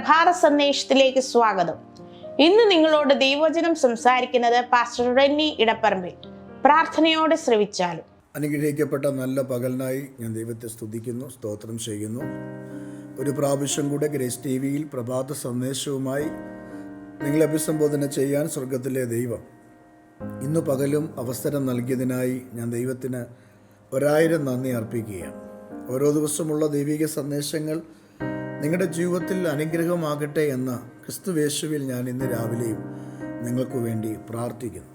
പ്രഭാത സന്ദേശത്തിലേക്ക് സ്വാഗതം. ഇന്ന് നിങ്ങളോട് ദൈവചനം സംസാരിക്കുന്നത് പാസ്റ്റർ റെന്നി ഇടപ്പറമ്പിൽ. പ്രാർത്ഥനയോടെ ശ്രവിച്ചാലും. അനുഗ്രഹിക്കപ്പെട്ട നല്ല പകലിനായി ഞാൻ ദൈവത്തെ സ്തുതിക്കുന്നു സ്തോത്രം ചെയ്യുന്നു. ഒരു പ്രാവശ്യം കൂടെ ഗ്രേസ് ടി വിയിൽ പ്രഭാത സന്ദേശവുമായി നിങ്ങളെ അഭിസംബോധന ചെയ്യാൻ സ്വർഗത്തിലെ ദൈവം. ഇന്ന് പകലും അവസരം നൽകിയതിനായി ഞാൻ ദൈവത്തിന് ഒരായിരം നന്ദി അർപ്പിക്കുകയാണ്. ഓരോ ദിവസമുള്ള ദൈവിക സന്ദേശങ്ങൾ നിങ്ങളുടെ ജീവിതത്തിൽ അനുഗ്രഹമാകട്ടെ എന്ന ക്രിസ്തുവേശുവിൽ ഞാൻ ഇന്ന് രാവിലെയും നിങ്ങൾക്ക് വേണ്ടി പ്രാർത്ഥിക്കുന്നു.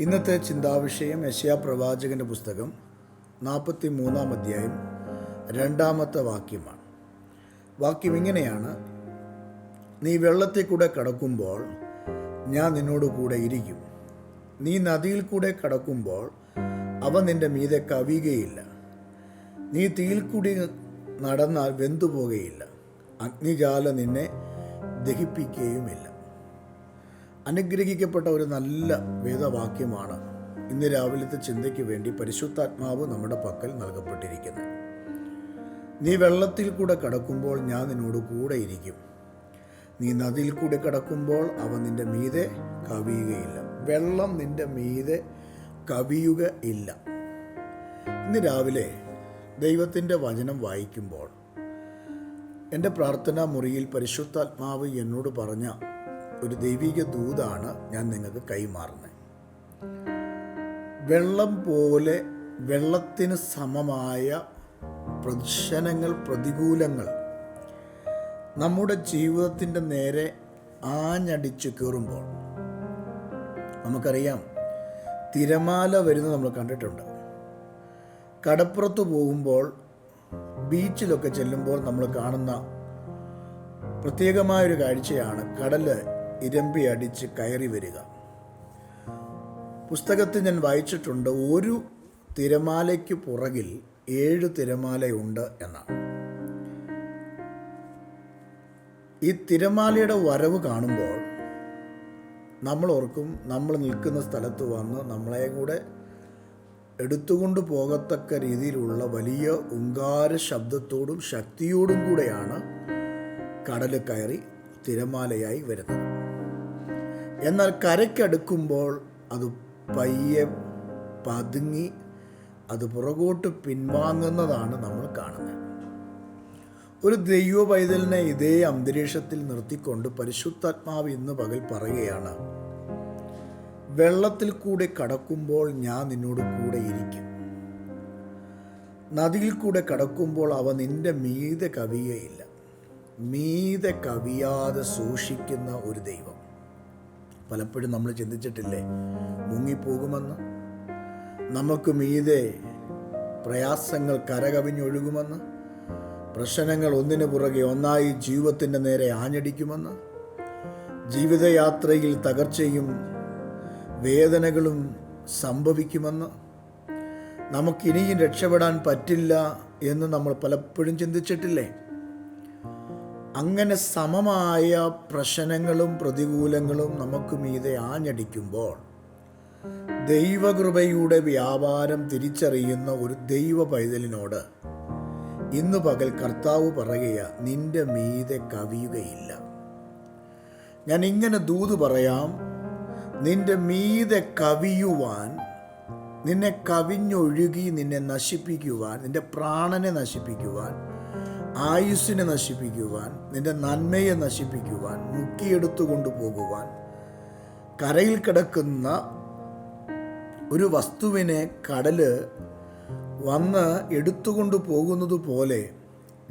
ഇന്നത്തെ ചിന്താവിഷയം യശയാ പ്രവാചകന്റെ പുസ്തകം നാൽപ്പത്തി മൂന്നാം അധ്യായം രണ്ടാമത്തെ വാക്യമാണ്. വാക്യം ഇങ്ങനെയാണ്. നീ വെള്ളത്തിൽ കൂടെ കടക്കുമ്പോൾ ഞാൻ നിന്നോട് കൂടെ ഇരിക്കും. നീ നദിയിൽ കൂടെ കടക്കുമ്പോൾ അവ നിന്റെ മീതെ കവിയുകയില്ല. നീ തീയിൽ കൂടി നടന്നാൽ വെന്തുപോകുകയില്ല അഗ്നിജാല നിന്നെ ദഹിപ്പിക്കുകയുമില്ല. അനുഗ്രഹിക്കപ്പെട്ട ഒരു നല്ല വേദവാക്യമാണ് ഇന്ന് രാവിലത്തെ ചിന്തയ്ക്ക് വേണ്ടി പരിശുദ്ധാത്മാവ് നമ്മുടെ പക്കൽ നൽകപ്പെട്ടിരിക്കുന്നത്. നീ വെള്ളത്തിൽ കൂടെ കടക്കുമ്പോൾ ഞാൻ നിന്നോട് കൂടെ ഇരിക്കും. നീ നദിയിൽ കൂടെ കടക്കുമ്പോൾ അവ നിന്റെ മീതെ കവിയുകയില്ല. വെള്ളം നിന്റെ മീതെ കവിയുക ഇല്ല. ഇന്ന് രാവിലെ ദൈവത്തിന്റെ വചനം വായിക്കുമ്പോൾ എന്റെ പ്രാർത്ഥനാ മുറിയിൽ പരിശുദ്ധാത്മാവ് എന്നോട് പറഞ്ഞ ഒരു ദൈവിക ദൂതാണ് ഞാൻ നിങ്ങൾക്ക് കൈമാറുന്നത്. വെള്ളം പോലെ വെള്ളത്തിന് സമമായ പ്രദർശനങ്ങൾ പ്രതികൂലങ്ങൾ നമ്മുടെ ജീവിതത്തിന്റെ നേരെ ആഞ്ഞടിച്ചു കയറുമ്പോൾ നമുക്കറിയാം തിരമാല വരുന്നത് നമ്മൾ കണ്ടിട്ടുണ്ട്. കടപ്പുറത്ത് പോകുമ്പോൾ ബീച്ചിലൊക്കെ ചെല്ലുമ്പോൾ നമ്മൾ കാണുന്ന പ്രത്യേകമായൊരു കാഴ്ചയാണ് കടൽ ഇരമ്പി അടിച്ച് കയറി വരിക. പുസ്തകത്തിൽ ഞാൻ വായിച്ചിട്ടുണ്ട് ഒരു തിരമാലയ്ക്ക് പുറകിൽ ഏഴ് തിരമാലയുണ്ട് എന്നാണ്. ഈ തിരമാലയുടെ വരവ് കാണുമ്പോൾ നമ്മൾ ഓർക്കും നമ്മൾ നിൽക്കുന്ന സ്ഥലത്ത് വന്ന് നമ്മളെയും കൂടെ എടുത്തുകൊണ്ട് പോകത്തക്ക രീതിയിലുള്ള വലിയ ഉങ്കാര ശബ്ദത്തോടും ശക്തിയോടും കൂടെയാണ് കടൽ കയറി തിരമാലയായി വരുന്നത്. എന്നാൽ കരയ്ക്കടുക്കുമ്പോൾ അത് പയ്യെ പതുങ്ങി അത് പുറകോട്ട് പിൻവാങ്ങുന്നതാണ് നമ്മൾ കാണുന്നത്. ഒരു ദൈവ പൈതലിനെ ഇതേ അന്തരീക്ഷത്തിൽ നിർത്തിക്കൊണ്ട് പരിശുദ്ധാത്മാവ് ഇന്ന് പകൽ പറയുകയാണ് വെള്ളത്തിൽ കൂടെ കടക്കുമ്പോൾ ഞാൻ നിന്നോട് കൂടെ ഇരിക്കും. നദിയിൽ കൂടെ കടക്കുമ്പോൾ അവ നിന്റെ മീതെ കവിയയില്ല മീതെ കവിയാതെ സൂക്ഷിക്കുന്ന ഒരു ദൈവം. പലപ്പോഴും നമ്മൾ ചിന്തിച്ചിട്ടില്ലേ മുങ്ങിപ്പോകുമെന്ന്? നമുക്ക് മീതെ പ്രയാസങ്ങൾ കരകവിഞ്ഞൊഴുകുമെന്ന്? പ്രശ്നങ്ങൾ ഒന്നിനു പുറകെ ഒന്നായി ജീവിതത്തിന്റെ നേരെ ആഞ്ഞടിക്കുമെന്ന്? ജീവിതയാത്രയിൽ തകർച്ചയും വേദനകളും സംഭവിക്കുമെന്ന്. നമുക്കിനിയും രക്ഷപ്പെടാൻ പറ്റില്ല എന്ന് നമ്മൾ പലപ്പോഴും ചിന്തിച്ചിട്ടില്ലേ? അങ്ങനെ സമമായ പ്രശ്നങ്ങളും പ്രതികൂലങ്ങളും നമുക്ക് മീതെ ആഞ്ഞടിക്കുമ്പോൾ ദൈവകൃപയുടെ വ്യാപാരം തിരിച്ചറിയുന്ന ഒരു ദൈവ പൈതലിനോട് ഇന്ന് പകൽ കർത്താവ് പറയുക നിന്റെ മീതെ കവിയുകയില്ല. ഞാൻ ഇങ്ങനെ ദൂത് പറയാം നിന്റെ മീതെ കവിയുവാൻ നിന്നെ കവിഞ്ഞൊഴുകി നിന്നെ നശിപ്പിക്കുവാൻ നിന്റെ പ്രാണനെ നശിപ്പിക്കുവാൻ ആയുസ്സിനെ നശിപ്പിക്കുവാൻ നിന്റെ നന്മയെ നശിപ്പിക്കുവാൻ മുക്കിയെടുത്തു കൊണ്ടുപോകുവാൻ കരയിൽ കിടക്കുന്ന ഒരു വസ്തുവിനെ കടൽ വന്ന് എടുത്തുകൊണ്ട് പോകുന്നത് പോലെ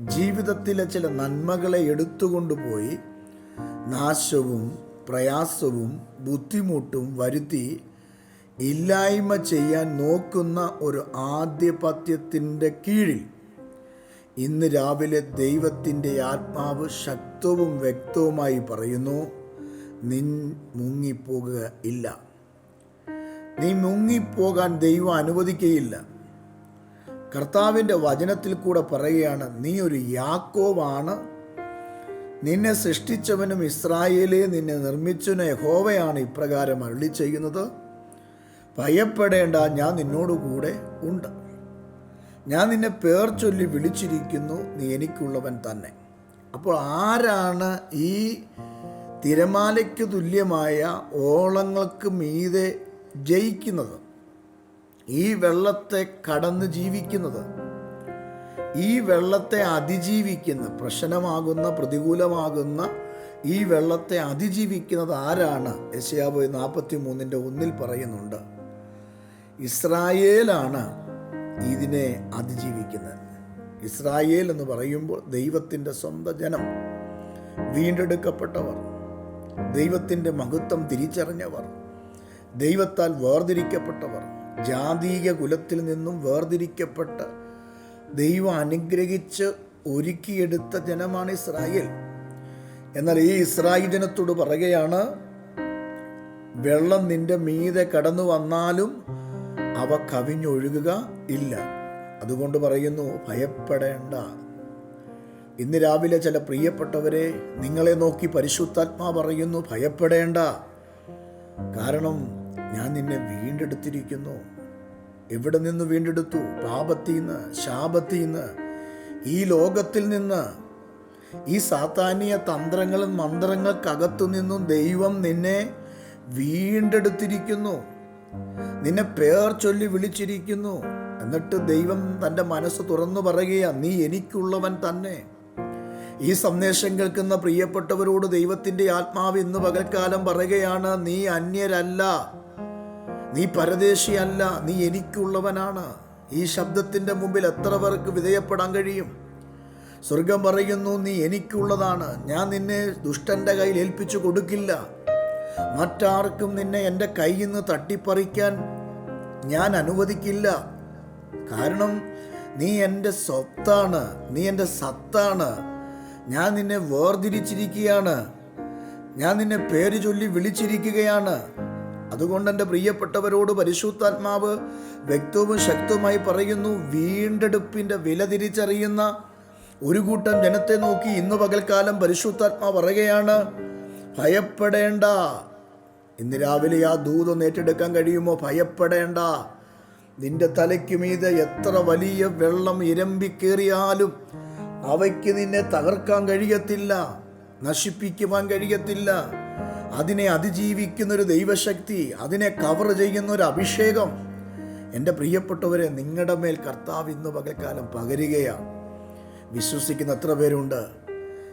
ജീവിതത്തിലെ ചില നന്മകളെ എടുത്തുകൊണ്ടുപോയി നാശവും പ്രയാസവും ബുദ്ധിമുട്ടും വരുത്തി ഇല്ലായ്മ ചെയ്യാൻ നോക്കുന്ന ഒരു ആദ്യപത്യത്തിന്റെ കീഴിൽ ഇന്ന് രാവിലെ ദൈവത്തിന്റെ ആത്മാവ് ശക്തവും വ്യക്തവുമായി പറയുന്നു നിൻ മുങ്ങിപ്പോകുക ഇല്ല. നീ മുങ്ങിപ്പോകാൻ ദൈവം അനുവദിക്കുകയില്ല. കർത്താവിന്റെ വചനത്തിൽ കൂടെ പറയുകയാണ് നീ ഒരു യാക്കോവാണ് നിന്നെ സൃഷ്ടിച്ചവനും ഇസ്രായേലെ നിന്നെ നിർമ്മിച്ചവനും യഹോവയാണ് ഇപ്രകാരം അരുളി ചെയ്യുന്നത്. ഭയപ്പെടേണ്ട ഞാൻ നിന്നോടുകൂടെ ഉണ്ട്. ഞാൻ നിന്നെ പേർ ചൊല്ലി വിളിച്ചിരിക്കുന്നു നീ എനിക്കുള്ളവൻ തന്നെ. അപ്പോൾ ആരാണ് ഈ തിരമാലയ്ക്ക് തുല്യമായ ഓളങ്ങൾക്ക് മീതെ ജയിക്കുന്നത്? ഈ വെള്ളത്തെ കടന്ന് ജീവിക്കുന്നത്? ഈ വെള്ളത്തെ അതിജീവിക്കുന്ന പ്രശ്നമാകുന്ന പ്രതികൂലമാകുന്ന ഈ വെള്ളത്തെ അതിജീവിക്കുന്നത് ആരാണ്? യശയാബോയ് നാൽപ്പത്തി മൂന്നിന്റെ ഒന്നിൽ പറയുന്നുണ്ട്. ഇസ്രായേലാണ് ഇതിനെ അതിജീവിക്കുന്നത്. ഇസ്രായേൽ എന്ന് പറയുമ്പോൾ ദൈവത്തിന്റെ സ്വന്തം ജനം വീണ്ടെടുക്കപ്പെട്ടവർ ദൈവത്തിന്റെ മഹത്വം തിരിച്ചറിഞ്ഞവർ ദൈവത്താൽ വേർതിരിക്കപ്പെട്ടവർ ജാതീയ കുലത്തിൽ നിന്നും വേർതിരിക്കപ്പെട്ട ദൈവം അനുഗ്രഹിച്ച് ഒരുക്കിയെടുത്ത ജനമാണ് ഇസ്രായേൽ. എന്നാൽ ഈ ഇസ്രായേൽ ജനത്തോട് പറയുകയാണ് വെള്ളം നിന്റെ മീതെ കടന്നു വന്നാലും അവ കവിഞ്ഞൊഴുകുക ഇല്ല. അതുകൊണ്ട് പറയുന്നു ഭയപ്പെടേണ്ട. ഇന്ന് രാവിലെ ചില പ്രിയപ്പെട്ടവരെ നിങ്ങളെ നോക്കി പരിശുദ്ധാത്മാ പറയുന്നു ഭയപ്പെടേണ്ട. കാരണം ഞാൻ നിന്നെ വീണ്ടെടുത്തിരിക്കുന്നു. എവിടെ നിന്ന് വീണ്ടെടുത്തു? പാപത്തിൽ നിന്ന് ശാപത്തിൽ നിന്ന് ഈ ലോകത്തിൽ നിന്ന് ഈ സാത്താനീയ തന്ത്രങ്ങളും മന്ത്രങ്ങൾക്കകത്തു നിന്നും ദൈവം നിന്നെ വീണ്ടെടുത്തിരിക്കുന്നു. നിന്നെ പേർ ചൊല്ലി വിളിച്ചിരിക്കുന്നു. എന്നിട്ട് ദൈവം തന്റെ മനസ്സ് തുറന്നു പറയുകയാണ് നീ എനിക്കുള്ളവൻ തന്നെ. ഈ സന്ദേശം കേൾക്കുന്ന പ്രിയപ്പെട്ടവരോട് ദൈവത്തിന്റെ ആത്മാവ് ഇന്ന് പകൽക്കാലം പറയുകയാണ് നീ അന്യരല്ല. നീ പരദേശിയല്ല നീ എനിക്കുള്ളവനാണ്. ഈ ശബ്ദത്തിന്റെ മുമ്പിൽ എത്ര പേർക്ക് വിധേയപ്പെടാൻ കഴിയും? സ്വർഗം പറയുന്നു നീ എനിക്കുള്ളതാണ്. ഞാൻ നിന്നെ ദുഷ്ടന്റെ കയ്യിൽ ഏൽപ്പിച്ചു കൊടുക്കില്ല. മറ്റാർക്കും നിന്നെ എന്റെ കയ്യിൽ നിന്ന് തട്ടിപ്പറിക്കാൻ ഞാൻ അനുവദിക്കില്ല. കാരണം നീ എന്റെ സ്വത്താണ് നീ എന്റെ സത്താണ്. ഞാൻ നിന്നെ വേർതിരിച്ചിരിക്കുകയാണ്. ഞാൻ നിന്നെ പേര് ചൊല്ലി വിളിച്ചിരിക്കുകയാണ്. അതുകൊണ്ട് എന്റെ പ്രിയപ്പെട്ടവരോട് പരിശുദ്ധാത്മാവ് വ്യക്തവും ശക്തവുമായി പറയുന്നു വീണ്ടെടുപ്പിന്റെ വില തിരിച്ചറിയുന്ന ഒരു കൂട്ടം ജനത്തെ നോക്കി ഇന്ന് പകൽക്കാലം പരിശുദ്ധാത്മാ പറയുകയാണ് ഭയപ്പെടേണ്ട. ഇന്ന് രാവിലെ ആ ദൂതം ഏറ്റെടുക്കാൻ കഴിയുമോ? ഭയപ്പെടേണ്ട. നിന്റെ തലയ്ക്ക് മീതെ എത്ര വലിയ വെള്ളം ഇരമ്പിക്കേറിയാലും അവയ്ക്ക് നിന്നെ തകർക്കാൻ കഴിയത്തില്ല നശിപ്പിക്കുവാൻ കഴിയത്തില്ല. അതിനെ അതിജീവിക്കുന്നൊരു ദൈവശക്തി അതിനെ കവർ ചെയ്യുന്ന ഒരു അഭിഷേകം. എന്റെ പ്രിയപ്പെട്ടവരെ നിങ്ങളുടെ മേൽ കർത്താവ് ഇന്ന് പകൽക്കാലം പകരുകയാണ്. വിശ്വസിക്കുന്ന എത്ര പേരുണ്ട്?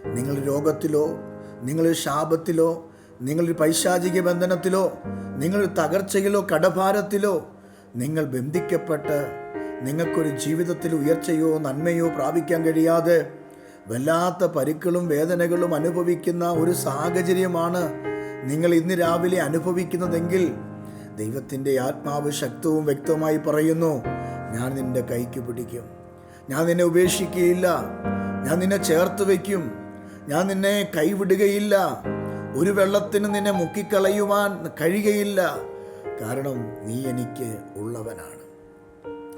നിങ്ങൾ രോഗത്തിലോ നിങ്ങൾ ശാപത്തിലോ നിങ്ങൾ പൈശാചിക ബന്ധനത്തിലോ നിങ്ങൾ തകർച്ചയിലോ കടഭാരത്തിലോ നിങ്ങൾ ബന്ധിക്കപ്പെട്ട് നിങ്ങൾക്കൊരു ജീവിതത്തിൽ ഉയർച്ചയോ നന്മയോ പ്രാപിക്കാൻ കഴിയാതെ വല്ലാത്ത പരുക്കളും വേദനകളും അനുഭവിക്കുന്ന ഒരു സാഹചര്യമാണ് നിങ്ങൾ ഇന്ന് രാവിലെ അനുഭവിക്കുന്നതെങ്കിൽ ദൈവത്തിന്റെ ആത്മാവ് ശക്തവും വ്യക്തവുമായി പറയുന്നു ഞാൻ നിന്റെ കൈക്ക് പിടിക്കും. ഞാൻ നിന്നെ ഉപേക്ഷിക്കുകയില്ല ഞാൻ നിന്നെ ചേർത്ത് വയ്ക്കും. ഞാൻ നിന്നെ കൈവിടുകയില്ല. ഒരു വെള്ളത്തിന് നിന്നെ മുക്കിക്കളയുവാൻ കഴിയുകയില്ല. കാരണം നീ എനിക്ക് ഉള്ളവനാണ്.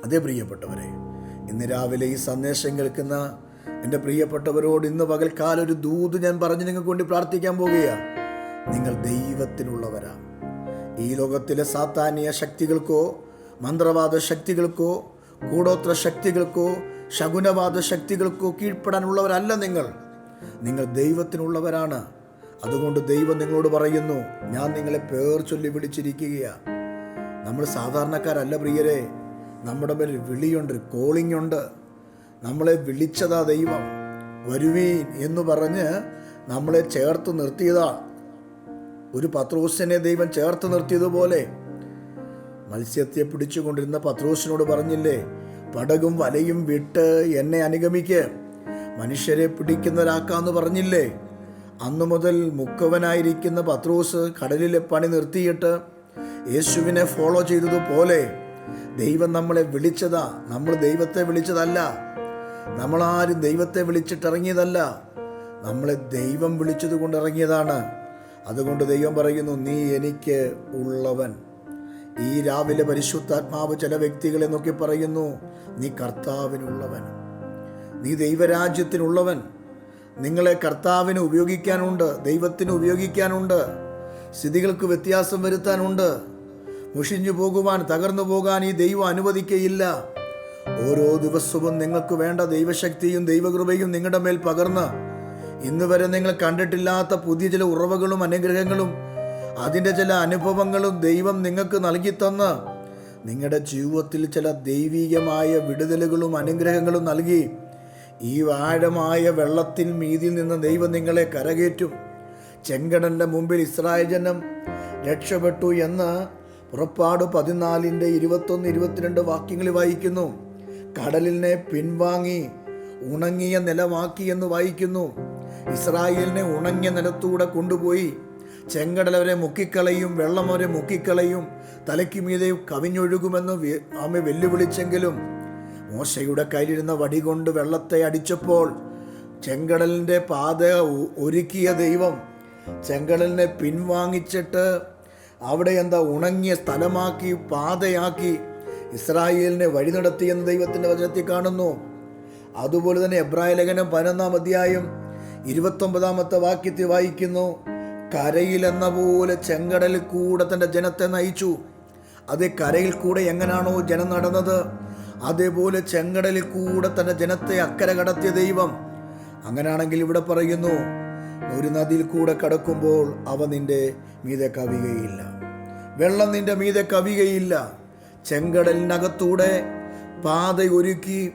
അതേ പ്രിയപ്പെട്ടവരെ ഇന്ന് രാവിലെ ഈ സന്ദേശം കേൾക്കുന്ന എന്റെ പ്രിയപ്പെട്ടവരോട് ഇന്ന് പകൽക്കാലം ഒരു ദൂത് ഞാൻ പറഞ്ഞു നിങ്ങൾക്ക് വേണ്ടി പ്രാർത്ഥിക്കാൻ പോകുകയാണ്. നിങ്ങൾ ദൈവത്തിനുള്ളവരാ. ഈ ലോകത്തിലെ സാത്താനിയ ശക്തികൾക്കോ മന്ത്രവാദ ശക്തികൾക്കോ കൂടോത്ര ശക്തികൾക്കോ ശകുനവാദ ശക്തികൾക്കോ കീഴ്പ്പെടാനുള്ളവരല്ല നിങ്ങൾ. നിങ്ങൾ ദൈവത്തിനുള്ളവരാണ്. അതുകൊണ്ട് ദൈവം നിങ്ങളോട് പറയുന്നു ഞാൻ നിങ്ങളെ പേർ ചൊല്ലി വിളിച്ചിരിക്കുകയാണ് നമ്മൾ സാധാരണക്കാരല്ല പ്രിയരെ. നമ്മുടെ മേൽ വിളിയുണ്ട് കോളിംഗ് ഉണ്ട്. നമ്മളെ വിളിച്ചതാ ദൈവം. വരുവീൻ എന്ന് പറഞ്ഞ് നമ്മളെ ചേർത്ത് നിർത്തിയതാ. ഒരു പത്രോസിനെ ദൈവം ചേർത്ത് നിർത്തിയതുപോലെ. മത്സ്യത്തെ പിടിച്ചുകൊണ്ടിരുന്ന പത്രോസിനോട് പറഞ്ഞില്ലേ പടകും വലയും വിട്ട് എന്നെ അനുഗമിക്ക്. മനുഷ്യരെ പിടിക്കുന്നവരാക്കാന്ന് പറഞ്ഞില്ലേ. അന്നു മുതൽ മുക്കവനായിരിക്കുന്ന പത്രോസ് കടലിലെ പണി നിർത്തിയിട്ട് യേശുവിനെ ഫോളോ ചെയ്തതുപോലെ. ദൈവം നമ്മളെ വിളിച്ചതാ. നമ്മൾ ദൈവത്തെ വിളിച്ചതല്ല. നമ്മളാരും ദൈവത്തെ വിളിച്ചിട്ടിറങ്ങിയതല്ല. നമ്മളെ ദൈവം വിളിച്ചത് കൊണ്ട് ഇറങ്ങിയതാണ്. അതുകൊണ്ട് ദൈവം പറയുന്നു നീ എനിക്ക് ഉള്ളവൻ. ഈ രാവിലെ പരിശുദ്ധാത്മാവ് ചില വ്യക്തികളെ നോക്കി പറയുന്നു നീ കർത്താവിനുള്ളവൻ. നീ ദൈവരാജ്യത്തിനുള്ളവൻ. നിങ്ങളെ കർത്താവിന് ഉപയോഗിക്കാനുണ്ട് ദൈവത്തിന് ഉപയോഗിക്കാനുണ്ട്. സ്ഥിതികൾക്ക് വ്യത്യാസം വരുത്താനുണ്ട്. മുഷിഞ്ഞു പോകുവാൻ തകർന്നു പോകാൻ ഈ ദൈവം അനുവദിക്കയില്ല. ഓരോ ദിവസവും നിങ്ങൾക്ക് വേണ്ട ദൈവശക്തിയും ദൈവകൃപയും നിങ്ങളുടെ മേൽ പകർന്ന് ഇന്ന് വരെ നിങ്ങൾ കണ്ടിട്ടില്ലാത്ത പുതിയ ചില ഉറവകളും അനുഗ്രഹങ്ങളും അതിന്റെ ചില അനുഭവങ്ങളും ദൈവം നിങ്ങൾക്ക് നൽകി തന്ന് നിങ്ങളുടെ ജീവിതത്തിൽ ചില ദൈവീകമായ വിടുതലുകളും അനുഗ്രഹങ്ങളും നൽകി ഈ ആഴമായ വെള്ളത്തിൽ മീതിൽ നിന്ന് ദൈവം നിങ്ങളെ കരകയറ്റും. ചെങ്കടന്റെ മുമ്പിൽ ഇസ്രായേൽ ജനം രക്ഷപ്പെട്ടു എന്ന് പുറപ്പാട് പതിനാലിന്റെ ഇരുപത്തൊന്ന് ഇരുപത്തിരണ്ട് വാക്യങ്ങളിൽ വായിക്കുന്നു. കടലിനെ പിൻവാങ്ങി ഉണങ്ങിയ നിലമാക്കി എന്ന് വായിക്കുന്നു. ഇസ്രായേലിനെ ഉണങ്ങിയ നിലത്തൂടെ കൊണ്ടുപോയി. ചെങ്കടൽ അവരെ മുക്കിക്കളയും വെള്ളം അവരെ മുക്കിക്കളയും തലയ്ക്ക് മീതെ കവിഞ്ഞൊഴുകുമെന്ന് ആമ വെല്ലുവിളിച്ചെങ്കിലും മോശയുടെ കയ്യിലിരുന്ന വടി കൊണ്ട് വെള്ളത്തെ അടിച്ചപ്പോൾ ചെങ്കടലിന്റെ പാത ഒരുക്കിയ ദൈവം ചെങ്കടലിനെ പിൻവാങ്ങിച്ചിട്ട് അവിടെ എന്താ ഉണങ്ങിയ സ്ഥലമാക്കി പാതയാക്കി ഇസ്രായേലിനെ വഴി നടത്തിയെന്ന് ദൈവത്തിന്റെ വചനത്തിൽ കാണുന്നു. അതുപോലെ തന്നെ എബ്രാഹിം ലേഖനം പതിനൊന്നാം അധ്യായം ഇരുപത്തൊമ്പതാമത്തെ വാക്യത്തിൽ വായിക്കുന്നു കരയിലെന്ന പോലെ ചെങ്കടലിൽ കൂടെ തന്റെ ജനത്തെ നയിച്ചു. അത് കരയിൽ കൂടെ എങ്ങനെയാണോ ജനം നടന്നത്? അതേപോലെ ചെങ്കടലിൽ കൂടെ തന്റെ ജനത്തെ അക്കരെ കടത്തിയ ദൈവം അങ്ങനെയാണെങ്കിൽ ഇവിടെ പറയുന്നു ഒരു നദിയിൽ കൂടെ കടക്കുമ്പോൾ അവ നിന്റെ മീതെ കവികയില്ല വെള്ളം നിന്റെ മീതെ കവികയില്ല ചെങ്കടലിനകത്തൂടെ പാത ഒരുക്കി.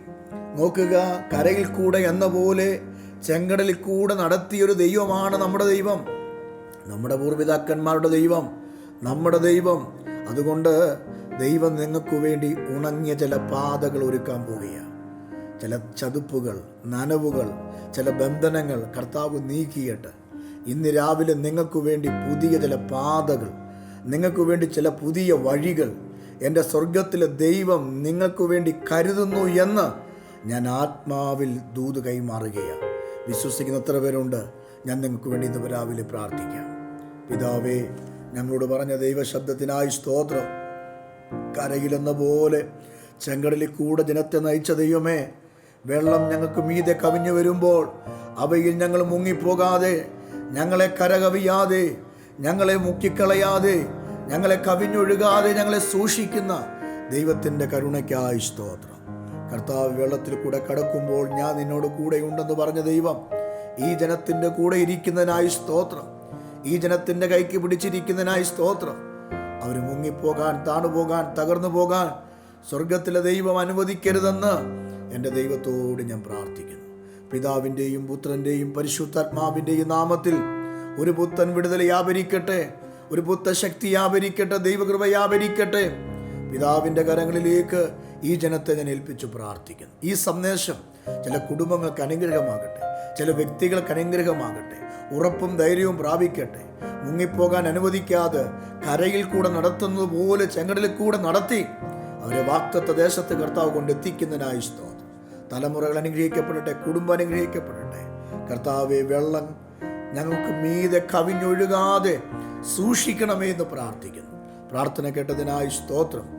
നോക്കുക കരയിൽ കൂടെ എന്ന പോലെ ചെങ്കടലിൽ കൂടെ നടത്തിയൊരു ദൈവമാണ് നമ്മുടെ ദൈവം. നമ്മുടെ പൂർവിതാക്കന്മാരുടെ ദൈവം നമ്മുടെ ദൈവം. അതുകൊണ്ട് ദൈവം നിങ്ങൾക്ക് വേണ്ടി ഉണങ്ങിയ ചില പാതകൾ ഒരുക്കാൻ പോവുകയാണ്. ചില ചതുപ്പുകൾ നനവുകൾ ചില ബന്ധനങ്ങൾ കർത്താവ് നീക്കിയിട്ട് ഇന്ന് രാവിലെ നിങ്ങൾക്ക് വേണ്ടി പുതിയ ചില പാതകൾ നിങ്ങൾക്ക് വേണ്ടി ചില പുതിയ വഴികൾ എന്റെ സ്വർഗത്തിലെ ദൈവം നിങ്ങൾക്ക് വേണ്ടി കരുതുന്നു എന്ന് ഞാൻ ആത്മാവിൽ ദൂത് കൈമാറുകയാണ്. വിശ്വസിക്കുന്ന എത്ര പേരുണ്ട് ഞാൻ നിങ്ങൾക്ക് വേണ്ടി ഇന്ന് രാവിലെ പ്രാർത്ഥിക്കാം. പിതാവേ ഞങ്ങളോട് പറഞ്ഞ ദൈവശബ്ദത്തിനായി സ്തോത്രം. കരയിലെന്ന പോലെ ചെങ്കടലിൽ കൂടെ ജനത്തെ നയിച്ച ദൈവമേ വെള്ളം ഞങ്ങൾക്ക് മീതെ കവിഞ്ഞു വരുമ്പോൾ അവയിൽ ഞങ്ങൾ മുങ്ങിപ്പോകാതെ ഞങ്ങളെ കരകവിയാതെ ഞങ്ങളെ മുക്കിക്കളയാതെ ഞങ്ങളെ കവിഞ്ഞൊഴുകാതെ ഞങ്ങളെ സൂക്ഷിക്കുന്ന ദൈവത്തിന്റെ കരുണയ്ക്കായി സ്തോത്രം. കർത്താവ് വെള്ളത്തിൽ കൂടെ കടക്കുമ്പോൾ ഞാൻ നിന്നോട് കൂടെ ഉണ്ടെന്ന് പറഞ്ഞ ദൈവം ഈ ജനത്തിന്റെ കൂടെ ഇരിക്കുന്നതിനായി സ്തോത്രം. ഈ ജനത്തിന്റെ കൈക്ക് പിടിച്ചിരിക്കുന്നതിനായി സ്തോത്രം. അവർ മുങ്ങിപ്പോകാൻ താണുപോകാൻ തകർന്നു പോകാൻ സ്വർഗത്തിലെ ദൈവം അനുവദിക്കരുതെന്ന് എന്റെ ദൈവത്തോട് ഞാൻ പ്രാർത്ഥിക്കുന്നു. പിതാവിന്റെയും പുത്രന്റെയും പരിശുദ്ധാത്മാവിന്റെയും നാമത്തിൽ ഒരു പുത്തൻ വിടുതൽ വ്യാപരിക്കട്ടെ ഒരു പുത്ത ശക്തി വ്യാപരിക്കട്ടെ ദൈവകൃപ വ്യാപരിക്കട്ടെ. പിതാവിന്റെ കരങ്ങളിലേക്ക് ഈ ജനത്തെ ഞാൻ ഏൽപ്പിച്ചു പ്രാർത്ഥിക്കുന്നു. ഈ സന്ദേശം ചില കുടുംബങ്ങൾക്ക് അനുഗ്രഹമാകട്ടെ ചില വ്യക്തികൾക്ക് അനുഗ്രഹമാകട്ടെ ഉറപ്പും ധൈര്യവും പ്രാപിക്കട്ടെ. മുങ്ങിപ്പോകാൻ അനുവദിക്കാതെ കരയിൽ കൂടെ നടത്തുന്നത് പോലെ ചെങ്കടലിൽ കൂടെ നടത്തി അവരെ വാക്തത്വ ദേശത്ത് കർത്താവ് കൊണ്ട് എത്തിക്കുന്നതിനായി സ്തോത്രം. തലമുറകൾ അനുഗ്രഹിക്കപ്പെടട്ടെ കുടുംബം അനുഗ്രഹിക്കപ്പെടട്ടെ. കർത്താവെ വെള്ളം ഞങ്ങൾക്ക് മീതെ കവിഞ്ഞൊഴുകാതെ സൂക്ഷിക്കണമേ എന്ന് പ്രാർത്ഥിക്കുന്നു. പ്രാർത്ഥന കേട്ടതിനായി സ്തോത്രം.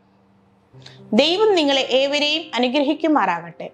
ദൈവം നിങ്ങളെ ഏവരെയും അനുഗ്രഹിക്കുമാറാകട്ടെ.